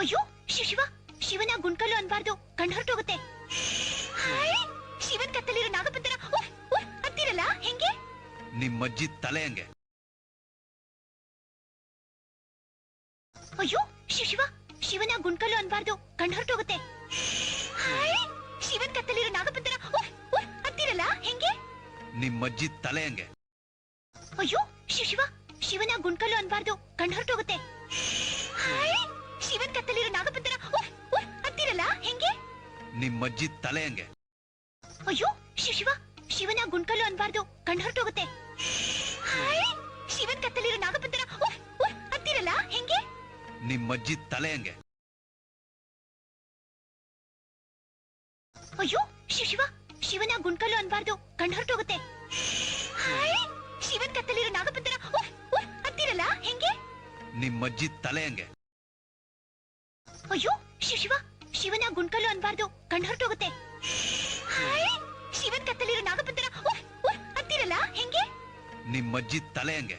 ಅಯ್ಯೋ ಶಿವ ಶಿವ ಶಿವನ ಗುಂಡ್ಕಲ್ಲು ಅನ್ಬಾರ್ದು. ಕಣ್ ಹೊರಟೋಗುತ್ತೆ. ಹಾಯ್ ಶಿವನ್ ಕತ್ತಲಿರೋ ನಾಗಪಂತನ ಹತ್ತಿರಲ್ಲ? ಹೆಂಗೆ? ನಿಮ್ಮಜ್ಜಿ ತಲೆ ಹಂಗೆ. ಅಯ್ಯೋ ಶಿವ ಶಿವ ಶಿವನ ಗುಂಡ್ಕಲ್ಲು ಅನ್ಬಾರ್ದು. ಕಣ್ ಹೊರಟೋಗುತ್ತೆ. ಶಿವನ್ ಕತ್ತಲಿರೋ ನಾಗಪಂತನ ಹತ್ತಿರಲ್ಲ? ಹೆಂಗೆ? ನಿಮ್ಮಜ್ಜಿ ತಲೆ ಹಂಗೆ. ಅಯ್ಯೋ ಶಿವ ಶಿವ ಶಿವನ ಗುಂಡ್ಕಲ್ಲು ಅನ್ಬಾರ್ದು. ಕಣ್ ನಿಮ್ಮಜ್ಜಿ ತಲೆ ಹಂಗೆ. ಅಯ್ಯೋ ಶಿವ ಶಿವ ಶಿವನ ಗುಂಡ್ಕಲ್ಲು ಅನ್ಬಾರ್ದು. ಕಣ್ ಹೊರಟೋಗುತ್ತೆ. ಹಾಯ್ ಶಿವನ್ ಕತ್ತಲಿರೋ ನಾಗಪಂಥನ ಹತ್ತಿರಲ್ಲ? ಹೆಂಗೆ? ನಿಮ್ಮಜ್ಜಿ ತಲೆ ಹಂಗೆ. ಅಯ್ಯೋ ಶಿವ ಶಿವ ಶಿವನ ಗುಂಡ್ಕಲ್ಲು ಅನ್ಬಾರ್ದು. ಕಣ್ ಹೊರಟೋಗುತ್ತೆ. ಹಾಯ್ ಶಿವನ್ ಕತ್ತಲಿರೋ ನಾಗಪಂಥನ ಹತ್ತಿರಲ್ಲ? ಹೆಂಗೆ? ನಿಮ್ಮಜ್ಜಿ ತಲೆ ಹಂಗೆ. ಅಯ್ಯೋ ಶಿವ ಶಿವ ಶಿವನ ಗುಂಡ್ಕಲ್ಲು ಅನ್ಬಾರ್ದು. ಕಣ್ಣು ಹೊರಟೋಗುತ್ತೆ. ಶಿವನ್ ಕತ್ತಲಿರೋ ನಾಗಪಂತರ ಹತ್ತಿರಲ್ಲ ಹೆಂಗೆ? ನಿಮ್ಮಜ್ಜಿ ತಲೆ ಹಂಗೆ.